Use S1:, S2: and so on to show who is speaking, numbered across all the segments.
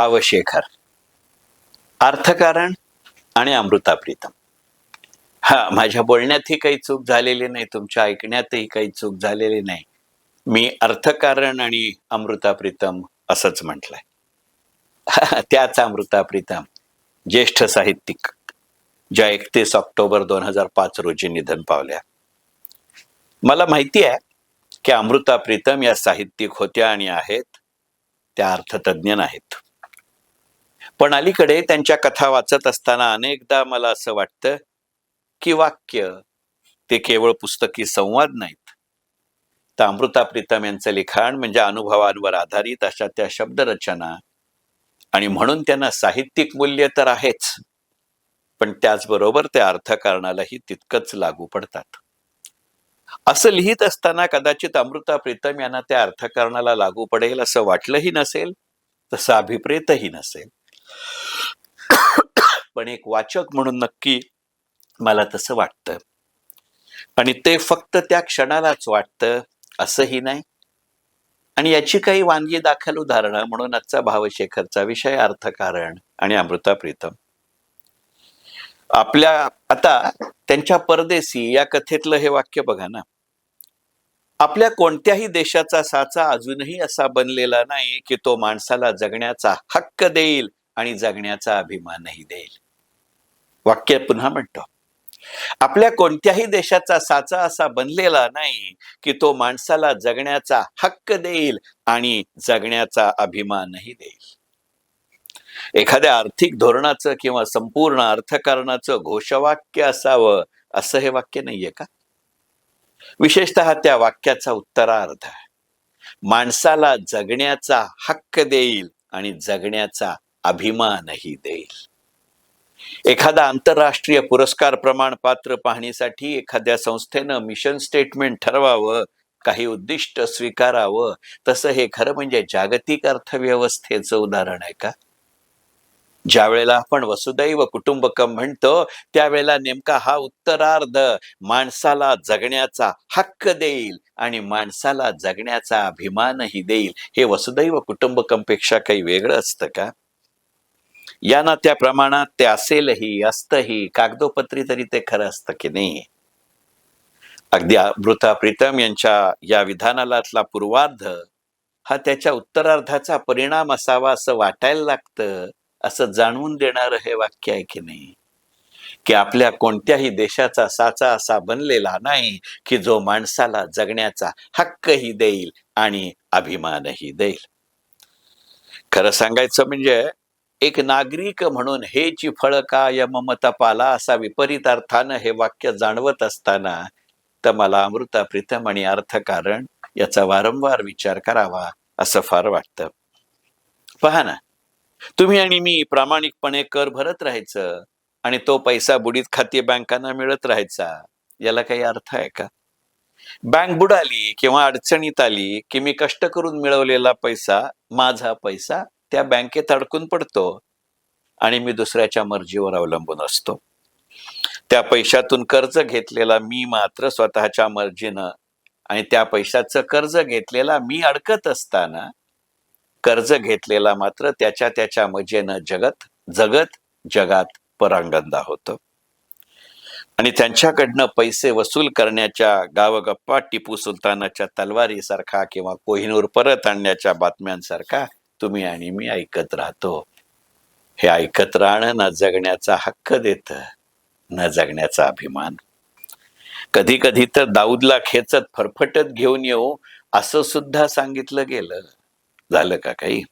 S1: भावशेखर. अर्थकारण आणि अमृता प्रीतम हा माझ्या बोलण्यातही काही चूक झालेली नाही तुमच्या ऐकण्यातही काही चूक झालेली नाही. मी अर्थकारण आणि अमृता प्रीतम असंच म्हटलंय. त्याच अमृता प्रीतम ज्येष्ठ साहित्यिक ज्या एकतीस ऑक्टोबर दोन हजार पाच रोजी निधन पावल्या. मला माहिती आहे की अमृता प्रीतम या साहित्यिक होत्या आणि आहेत त्या अर्थतज्ञ नाहीत. पण अलीकडे त्यांच्या कथा वाचत असताना अनेकदा मला असं वाटतं की वाक्य ते केवळ पुस्तकी संवाद नाहीत. तर अमृता प्रीतम यांचं लिखाण म्हणजे अनुभवांवर आधारित अशा त्या शब्दरचना. आणि म्हणून त्यांना साहित्यिक मूल्य तर आहेच पण त्याचबरोबर त्या अर्थकारणालाही तितकंच लागू पडतात. असं लिहित असताना कदाचित अमृता प्रीतम यांना त्या अर्थकारणाला लागू पडेल असं वाटलंही नसेल तसं अभिप्रेतही नसेल. पण एक वाचक म्हणून नक्की मला तसं वाटतं. आणि ते फक्त त्या क्षणालाच वाटतं असंही नाही. आणि याची काही वानगी दाखल उदाहरणं म्हणून आजचा भावशेखरचा विषय अर्थकारण आणि अमृता प्रीतम. आपल्या आता त्यांच्या परदेशी या कथेतलं हे वाक्य बघा ना. आपल्या कोणत्याही देशाचा साचा अजूनही असा बनलेला नाही की तो माणसाला जगण्याचा हक्क देईल आणि जगण्याचा अभिमानही देईल. वाक्य पुन्हा म्हणतो. आपल्या कोणत्याही देशाचा साचा असा बनलेला नाही की तो माणसाला जगण्याचा हक्क देईल आणि जगण्याचा अभिमानही देईल. एखाद्या आर्थिक धोरणाचं किंवा संपूर्ण अर्थकारणाचं घोषवाक्य असावं असं हे वाक्य नाहीये का? विशेषतः त्या वाक्याचा उत्तरार्ध. माणसाला जगण्याचा हक्क देईल आणि जगण्याचा अभिमानही देईल. एखादा आंतरराष्ट्रीय पुरस्कार प्रमाणपात्र पाहणीसाठी एखाद्या संस्थेनं मिशन स्टेटमेंट ठरवावं काही उद्दिष्ट स्वीकारावं तसं हे खरं म्हणजे जागतिक अर्थव्यवस्थेचं उदाहरण आहे का? ज्या वेळेला आपण वसुदैव कुटुंबकम म्हणतो त्यावेळेला नेमका हा उत्तरार्ध माणसाला जगण्याचा हक्क देईल आणि माणसाला जगण्याचा अभिमानही देईल. हे वसुदैव कुटुंबकमपेक्षा काही वेगळं असतं का? या ना त्या प्रमाणात ते असेलही असतंही कागदोपत्री तरी ते खरं असतं की नाही? अगदी मृता प्रीतम यांच्या या विधानालातला पूर्वार्ध हा त्याच्या उत्तरार्धाचा परिणाम असावा असं वाटायला लागतं असं जाणवून देणारं हे वाक्य आहे की नाही? की आपल्या कोणत्याही देशाचा साचा असा बनलेला नाही की जो माणसाला जगण्याचा हक्कही देईल आणि अभिमानही देईल. खरं सांगायचं म्हणजे एक नागरिक म्हणून हेची फळ काय ममता पाला असा विपरीत अर्थानं हे वाक्य जाणवत असताना तर मला अमृता प्रीतम आणि अर्थकारण याचा वारंवार विचार करावा असं फार वाटतं. पहा ना तुम्ही आणि मी प्रामाणिकपणे कर भरत राहायचं आणि तो पैसा बुडीत खाती बँकांना मिळत राहायचा याला काही अर्थ आहे का? बँक बुडाली किंवा अडचणीत आली की मी कष्ट करून मिळवलेला पैसा माझा पैसा त्या बँकेत अडकून पडतो आणि मी दुसऱ्याच्या मर्जीवर अवलंबून असतो. त्या पैशातून कर्ज घेतलेला मी मात्र स्वतःच्या मर्जीनं आणि त्या पैशाचं कर्ज घेतलेला मी अडकत असताना कर्ज घेतलेला मात्र त्याच्या त्याच्या मजेनं जगत जगत जगात परांगंदा होतो. आणि त्यांच्याकडनं पैसे वसूल करण्याच्या गावगप्पा टिपू सुलतानाच्या तलवारीसारखा किंवा कोहिनूर परत आणण्याच्या बातम्यांसारखा तुम्ही आणि मी ऐकत राहतो. हे ऐकत राहणं ना जगण्याचा हक्क देत न जगण्याचा अभिमान. कधी कधी तर दाऊदला खेचत फरफटत घेऊन येऊ असं सुद्धा सांगितलं गेलं. झालं का काही?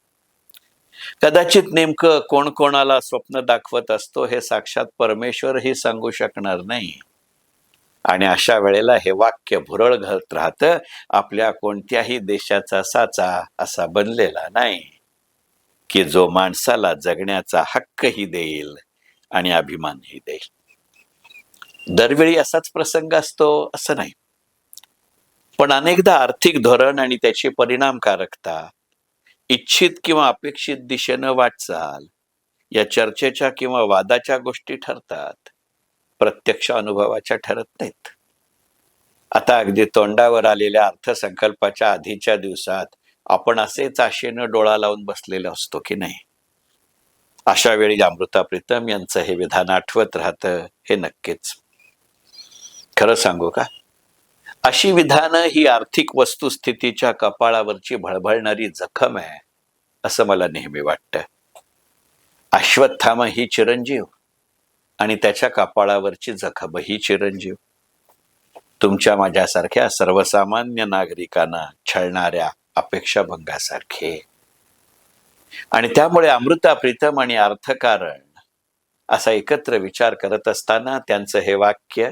S1: कदाचित नेमकं कोण कोणाला स्वप्न दाखवत असतो हे साक्षात परमेश्वरही सांगू शकणार नाही. आणि अशा वेळेला हे वाक्य भुरळ घालत राहतं आपल्या कोणत्याही देशाचा साचा असा बनलेला नाही. की जो माणसाला जगण्याचा हक्कही देईल आणि अभिमानही देईल. दरवेळी असाच प्रसंग असतो असं नाही. पण अनेकदा आर्थिक धोरण आणि त्याची परिणामकारकता इच्छित किंवा अपेक्षित दिशेनं वाटचाल या चर्चेच्या किंवा वादाच्या गोष्टी ठरतात. प्रत्यक्ष अनुभवाच्या ठरत नाहीत. आता अगदी तोंडावर आलेल्या अर्थसंकल्पाच्या आधीच्या दिवसात आपण असेच आशेनं डोळा लावून बसलेला असतो की नाही? अशा वेळी अमृता प्रीतम यांचं हे विधान आठवत राहतं हे नक्कीच. खरं सांगू का? अशी विधानं ही आर्थिक वस्तुस्थितीच्या कपाळावरची भळभळणारी जखम आहे असं मला नेहमी वाटतं. अश्वत्थामा ही चिरंजीव आणि त्याच्या कपाळावरची जखम ही चिरंजीव. तुमच्या माझ्यासारख्या सर्वसामान्य नागरिकांना छळणाऱ्या अपेक्षाभंगासारखे आणि त्यामुळे अमृता प्रीतम आणि अर्थकारण असा एकत्र विचार करत असताना त्यांचं हे वाक्य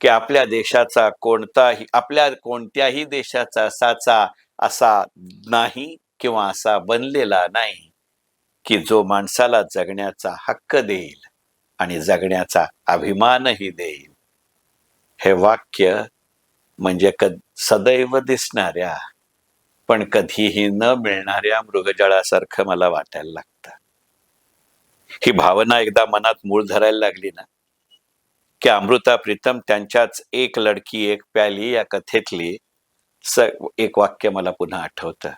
S1: की आपल्या देशाचा कोणताही आपल्या कोणत्याही देशाचा साचा असा नाही किंवा असा बनलेला नाही की जो माणसाला जगण्याचा हक्क देईल आणि जगण्याचा अभिमानही देईल. हे वाक्य म्हणजे क सदैव दिसणाऱ्या पण कधीही न मिळणाऱ्या मृगजळासारखं मला वाटायला लागतं. ही भावना एकदा मनात मूळ धरायला लागली ना की अमृता प्रीतम त्यांच्याच एक लडकी एक प्याली या कथेतली स एक वाक्य मला पुन्हा आठवतं.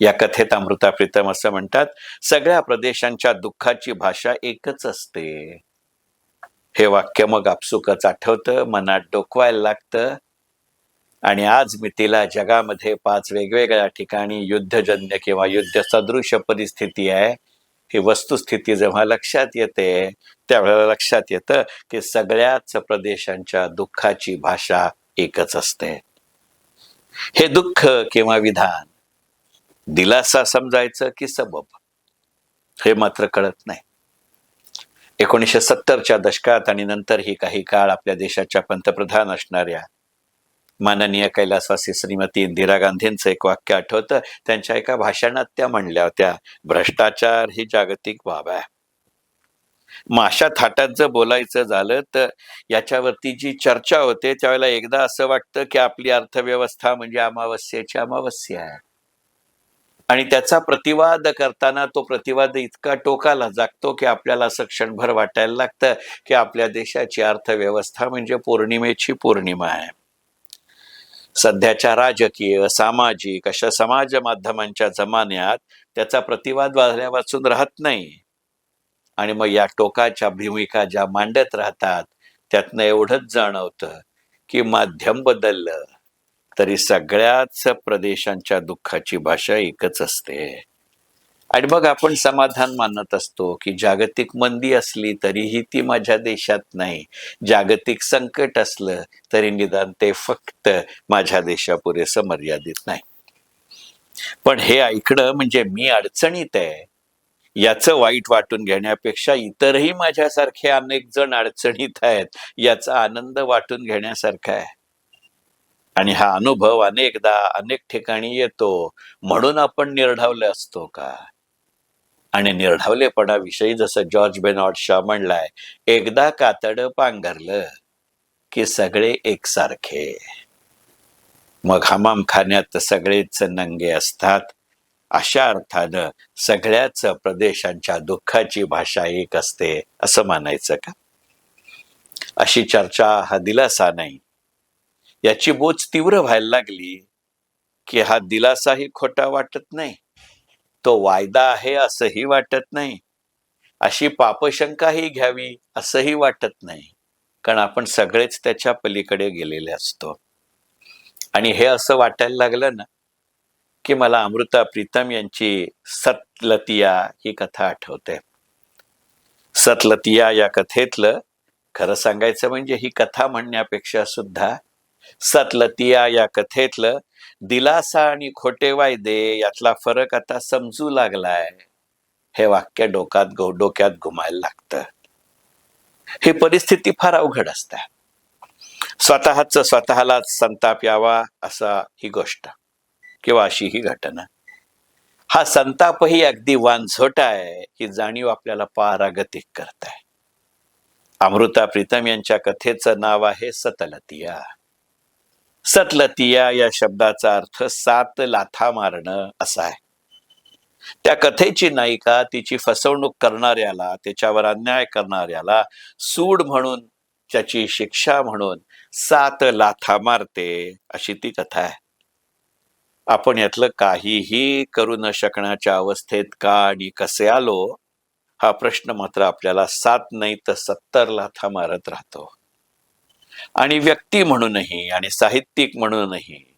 S1: या कथेत अमृता प्रीतम असं म्हणतात सगळ्या प्रदेशांच्या दुःखाची भाषा एकच असते. हे वाक्य मग आपसुकच आठवतं मनात डोकवायला लागतं आणि आज मी तिला जगामध्ये पाच वेगवेगळ्या ठिकाणी युद्धजन्य किंवा युद्ध सदृश परिस्थिती आहे ही वस्तुस्थिती जेव्हा लक्षात येते त्यावेळेला लक्षात येतं की सगळ्याच प्रदेशांच्या दुःखाची भाषा एकच असते. हे दुःख किंवा विधान दिलासा समजायचं की सबब हे मात्र कळत नाही. एकोणीसशे सत्तरच्या दशकात आणि नंतर ही काही काळ आपल्या देशाच्या पंतप्रधान असणाऱ्या माननीय कैलासवासी श्रीमती इंदिरा गांधींचं एक वाक्य आठवतं. त्यांच्या एका भाषणात त्या म्हणल्या होत्या भ्रष्टाचार ही जागतिक बाब आहे. माशा थाटात जर बोलायचं झालं तर याच्यावरती जी चर्चा होते त्यावेळेला एकदा असं वाटतं की आपली अर्थव्यवस्था म्हणजे अमावस्येची अमावस्या आहे. आणि त्याचा प्रतिवाद करताना तो प्रतिवाद इतका टोकाला जागतो की आपल्याला असं क्षणभर वाटायला लागतं की आपल्या देशाची अर्थव्यवस्था म्हणजे पौर्णिमेची पौर्णिमा आहे. सध्याच्या राजकीय सामाजिक अशा समाज माध्यमांच्या जमान्यात त्याचा प्रतिवाद वाजल्या वाचून राहत नाही. आणि मग या टोकाच्या भूमिका ज्या मांडत राहतात त्यातनं एवढंच जाणवतं की माध्यम बदललं तरी सगळ्याच प्रदेशांच्या दुःखाची भाषा एकच असते. आणि मग आपण समाधान मानत असतो की जागतिक मंदी असली तरीही ती माझ्या देशात नाही. जागतिक संकट असलं तरी निदान ते फक्त माझ्या देशापुरेसं मर्यादित नाही. पण हे ऐकणं म्हणजे मी अडचणीत आहे. याचं वाईट वाटून घेण्यापेक्षा इतरही माझ्यासारखे अनेक जण अडचणीत आहेत याचा आनंद वाटून घेण्यासारखा आहे. आणि हा अनुभव अनेकदा अनेक ठिकाणी येतो. म्हणून आपण निर्ढावले असतो का? आणि निर्ढावलेपणाविषयी जसं जॉर्ज बेनॉट शॉ म्हणलाय एकदा कातड पांघरलं की सगळे एकसारखे. मग हमाम खाण्यात सगळेच नंगे असतात. अशा अर्थानं सगळ्याच प्रदेशांच्या दुःखाची भाषा एक असते असं मानायचं का? अशी चर्चा हा दिलासा नाही. याची बोच तीव्र व्हायला लागली की हा दिलासाही खोटा वाटत नाही. तो वायदा आहे असंही वाटत नाही. अशी पापशंकाही घ्यावी असंही वाटत नाही. कारण आपण सगळेच त्याच्या पलीकडे गेलेले असतो. आणि हे असं वाटायला लागलं ना की मला अमृता प्रीतम यांची सतलतिया ही कथा आठवते. सतलतिया या कथेतलं खरं सांगायचं म्हणजे ही कथा म्हणण्यापेक्षा सुद्धा सतलतिया या कथेतलं दिलासा आणि खोटे वायदे यातला फरक आता समजू लागलाय. हे वाक्य डोक्यात डोक्यात घुमायला लागतं. ही परिस्थिती फार अवघड असते. स्वतःच स्वतःलाच संताप यावा असा ही गोष्ट. किंवा अशी ही घटना. हा संतापही अगदी वांझोट आहे ही जाणीव आपल्याला पारागतिक करत आहे अमृता प्रीतम यांच्या कथेचं नाव आहे सतलतिया. सतलतिया या शब्दाचा अर्थ सात लाथा मारणं असा आहे. त्या कथेची नायिका तिची फसवणूक करणाऱ्याला त्याच्यावर अन्याय करणाऱ्याला सूड म्हणून त्याची शिक्षा म्हणून सात लाथा मारते अशी ती कथा आहे. आपण यातलं काहीही करू न शकण्याच्या अवस्थेत का आणि कसे आलो हा प्रश्न मात्र आपल्याला सात नाही तर सत्तर लाथा मारत राहतो. आणि व्यक्ती म्हणूनही आणि साहित्यिक म्हणूनही.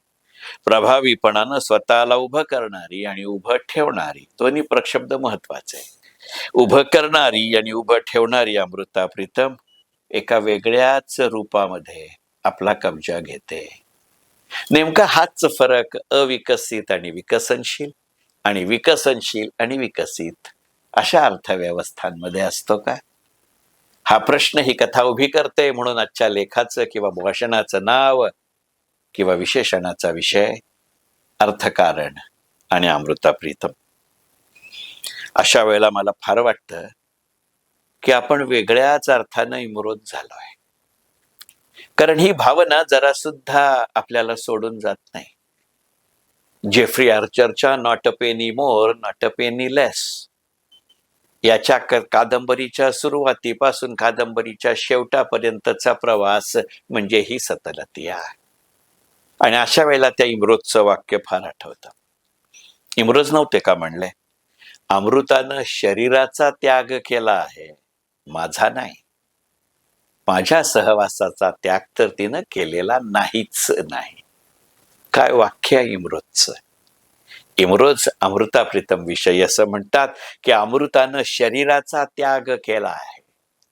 S1: प्रभावीपणानं स्वतःला उभं करणारी आणि उभं ठेवणारी दोन्ही प्रक्षब्द महत्त्वाचे उभं करणारी आणि उभं ठेवणारी अमृता प्रीतम एका वेगळ्याच रूपामध्ये आपला कब्जा घेते. नेमका हाच फरक अविकसित आणि विकसनशील आणि विकसनशील आणि विकसित अशा अर्थव्यवस्थांमध्ये असतो का? हा प्रश्न ही कथा उभी करते म्हणून आजच्या लेखाचं किंवा भाषणाचं नाव किंवा विशेषणाचा विषय अर्थकारण आणि अमृता प्रीतम. अशा वेळेला मला फार वाटतं की आपण वेगळ्याच अर्थानं इमरोज आहे कारण ही भावना जरा सुद्धा आपल्याला सोडून जात नाही. Jeffrey आर्चरच्या not a penny more not a penny less याच्या क- कादंबरीच्या सुरुवातीपासून कादंबरीच्या शेवटापर्यंतचा प्रवास म्हणजे ही सतलती आहे. आणि अशा वेळेला त्या इम्रोजचं वाक्य फार आठवतं. इम्रोज नव्हते का म्हणले? अमृतानं शरीराचा त्याग केला आहे माझा नाही. माझ्या सहवासाचा त्याग तर तिनं केलेला नाहीच नाही. काय वाक्य आहे इम्रोजचं? इम्रोज अमृता प्रीतम विषयी असं म्हणतात की अमृतानं शरीराचा त्याग केला आहे.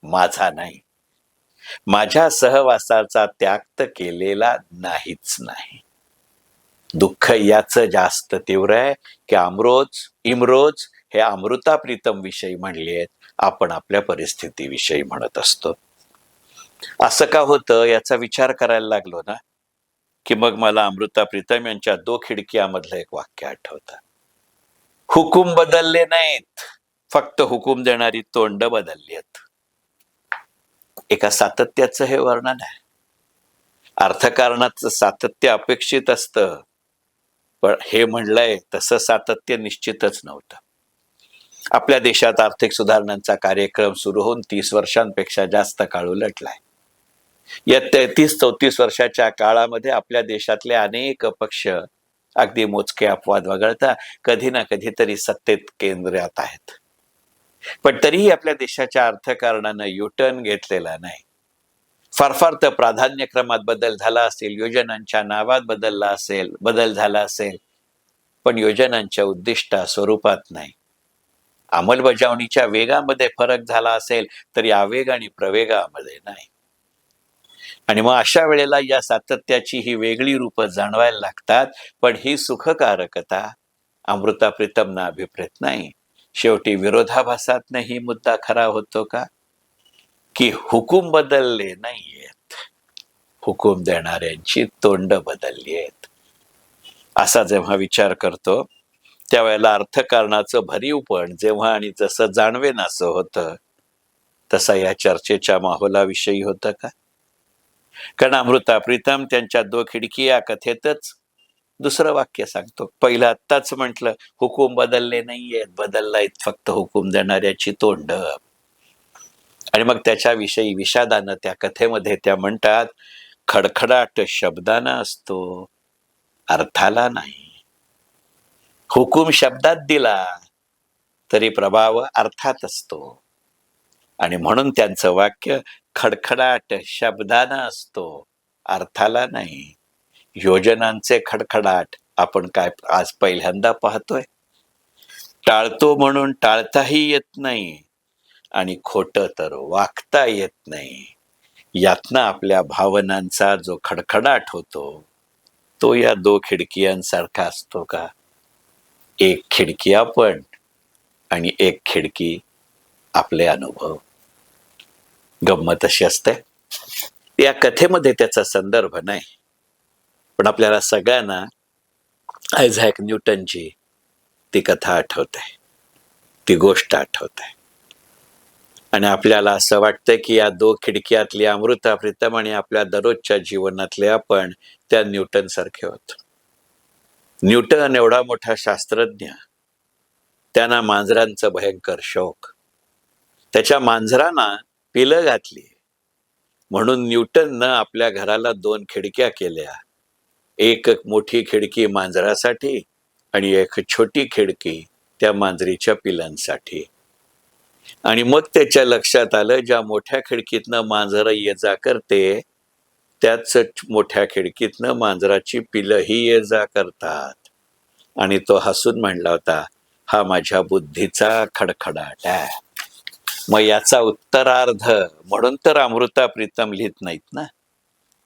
S1: माझा नाही. माझ्या सहवासाचा त्याग तर केलेला नाहीच नाही. दुःख याच जास्त तीव्र आहे की अमरोज इमरोज हे अमृता प्रीतम विषयी म्हणले आहेत. आपण आपल्या परिस्थितीविषयी म्हणत असतो. असं का होतं याचा विचार करायला लागलो ना? की मग मला अमृता प्रीतम यांच्या दो खिडक्यामधलं एक वाक्य आठवतं. हुकूम बदलले नाहीत फक्त हुकूम देणारी तोंड बदलली आहेत. एका सातत्याचं हे वर्णन आहे. अर्थकारणाचं सातत्य अपेक्षित असतं पण हे म्हणलंय तसं सातत्य निश्चितच नव्हतं. आपल्या देशात आर्थिक सुधारणांचा कार्यक्रम सुरू होऊन तीस वर्षांपेक्षा जास्त काळ उलटलाय. या तेहतीस चौतीस वर्षाच्या काळामध्ये आपल्या देशातले अनेक पक्ष अगदी मोजके अपवाद वगळता कधी ना कधीतरी सत्तेत केंद्रात आहेत. पण तरीही आपल्या देशाच्या अर्थकारणानं युटर्न घेतलेला नाही. फार फार तर प्राधान्यक्रमात बदल झाला असेल योजनांच्या नावात बदलला असेल बदल झाला असेल पण योजनांच्या उद्दिष्टा स्वरूपात नाही. अंमलबजावणीच्या वेगामध्ये फरक झाला असेल तरी आवेग आणि प्रवेगामध्ये नाही. आणि मग अशा वेळेला या सातत्याची ही वेगळी रूपं जाणवायला लागतात पण ही सुखकारकता अमृता प्रीतमना अभिप्रेत नाही. शेवटी विरोधाभासात ही मुद्दा खरा होतो का? की हुकूम बदलले नाहीयेत. हुकूम देणाऱ्यांची तोंड बदलली आहेत असा जेव्हा विचार करतो त्यावेळेला अर्थकारणाचं भरीवपण जेव्हा आणि जसं जाणवेन असं होतं तसा या चर्चेच्या माहोलाविषयी होतं का? कारण अमृता प्रीतम त्यांच्या दो खिडकी या कथेतच दुसरं वाक्य सांगतो. पहिलं आत्ताच म्हटलं हुकूम बदलले नाहीयेत बदललायत फक्त हुकूम देणाऱ्याची तोंड. आणि मग त्याच्याविषयी विषादानं त्या कथेमध्ये त्या म्हणतात खडखडाट शब्दानं असतो अर्थाला नाही. हुकूम शब्दात दिला तरी प्रभाव अर्थात असतो. आणि म्हणून त्यांचं वाक्य खडखडाट शब्दाना असतो अर्थाला नाही. योजनांचे खडखडाट आपण काय आज पहिल्यांदा पाहतोय? टाळतो म्हणून टाळताही येत नाही आणि खोट तर वागता येत नाही. यातनं आपल्या भावनांचा जो खडखडाट होतो तो या दो खिडकियांसारखा असतो का? एक खिडकी आपण आणि एक खिडकी आपले अनुभव. गंमत अशी असते. या कथेमध्ये त्याचा संदर्भ नाही. पण आपल्याला सगळ्यांना आयझॅक न्यूटनची ती कथा आठवते. ती गोष्ट आठवते. आणि आपल्याला असं वाटतं की या दो खिडक्यातली अमृता प्रीतम आणि आपल्या दररोजच्या जीवनातले आपण त्या न्यूटन सारखे होतो. न्यूटन एवढा मोठा शास्त्रज्ञ. त्यांना मांजरांचं भयंकर शौक. त्याच्या मांजरांना पिलं घातली. म्हणून न्यूटननं आपल्या घराला दोन खिडक्या केल्या. एक मोठी खिडकी मांजरासाठी आणि एक छोटी खिडकी त्या मांजरीच्या पिलांसाठी. आणि मग त्याच्या लक्षात आलं ज्या मोठ्या खिडकीतनं मांजर ये जा करते त्याच मोठ्या खिडकीतनं मांजराची पिलंही ये जा करतात. आणि तो हसून म्हणला होता हा माझ्या बुद्धीचा खडखडाट आहे मग याचा उत्तरार्ध म्हणून तर अमृता प्रीतम लिहित नाहीत ना?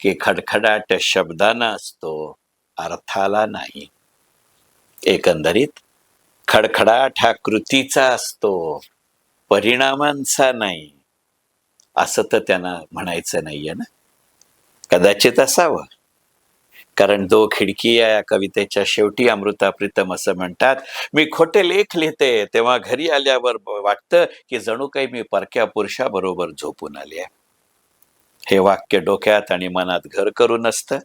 S1: की खडखडाट शब्दांना असतो अर्थाला नाही. एकंदरीत खडखडाट हा कृतीचा असतो परिणामांचा नाही. असं तर त्यांना म्हणायचं नाहीये ना? कदाचित असावं. कारण दो खिडकी या कवितेच्या. शेवटी अमृता प्रीतम असं म्हणतात मी खोटे लेख लिहिते तेव्हा घरी आल्यावर वाटतं की जणू काही मी परक्या पुरुषाबरोबर झोपून आले हे वाक्य डोक्यात आणि मनात घर करून असतं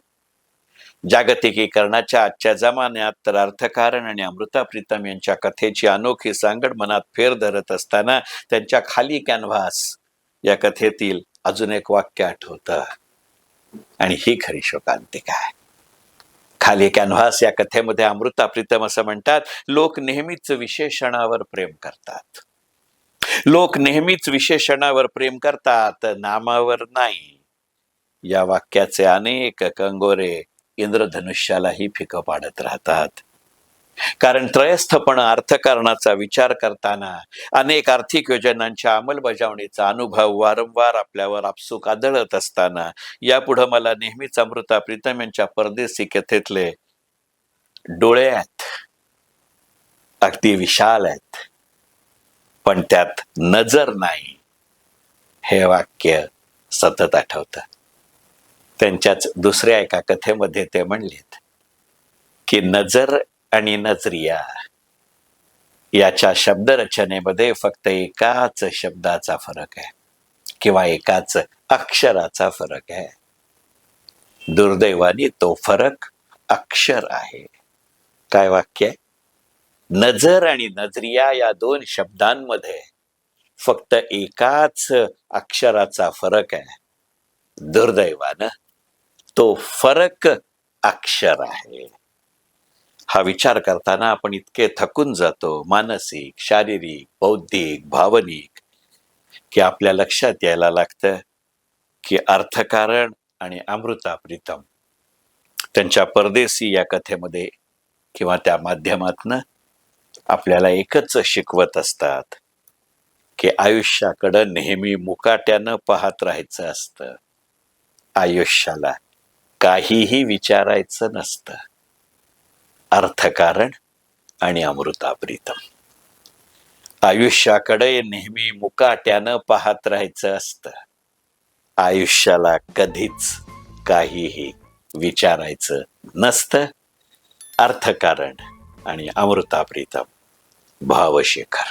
S1: जागतिकीकरणाच्या आजच्या जमान्यात तर अर्थकारण आणि अमृता प्रीतम यांच्या कथेची अनोखी सांगड मनात फेर धरत असताना त्यांच्या खाली कॅनव्हास या कथेतील अजून एक वाक्य आठवतं. आणि ही खरी शोकांतिका आहे. खाली कॅनव्हास या कथेमध्ये अमृता प्रीतम असं म्हणतात लोक नेहमीच विशेषणावर प्रेम करतात. लोक नेहमीच विशेषणावर प्रेम करतात नामावर नाही. या वाक्याचे अनेक कंगोरे इंद्रधनुष्यालाही फिकं पाडत राहतात. कारण त्रयस्थपण अर्थकारणाचा विचार करताना अनेक आर्थिक योजनांच्या अंमलबजावणीचा अनुभव वारंवार आपल्यावर आपसूक आदळत असताना यापुढं मला नेहमीच अमृता प्रीतम यांच्या परदेशी कथेतले डोळे आहेत. अगदी विशाल आहेत. पण त्यात नजर नाही. हे वाक्य सतत आठवतं. त्यांच्याच दुसऱ्या एका कथेमध्ये ते म्हणलेत की नजर आणि नजरिया. याच्या शब्दरचनेमध्ये फक्त एकाच शब्दाचा फरक आहे किंवा एकाच अक्षराचा फरक आहे. दुर्दैवाने तो फरक अक्षर आहे. काय वाक्य आहे? नजर आणि नजरिया या दोन शब्दांमध्ये फक्त एकाच अक्षराचा फरक आहे. दुर्दैवानं तो फरक अक्षर आहे. हा विचार करताना आपण इतके थकून जातो मानसिक शारीरिक बौद्धिक भावनिक की आपल्या लक्षात यायला लागतं की अर्थकारण आणि अमृता प्रीतम त्यांच्या परदेशी या कथेमध्ये किंवा त्या माध्यमातनं आपल्याला एकच शिकवत असतात की आयुष्याकडं नेहमी मुकाट्यानं पाहत राहायचं असतं. आयुष्याला काहीही विचारायचं नसतं. अर्थकारण आणि अमृताप्रीतम. आयुष्याकडे नेहमी मुकाट्यानं पाहत राहायचं असतं. आयुष्याला कधीच काहीही विचारायचं नसतं. अर्थकारण आणि अमृताप्रीतम भावशेखर.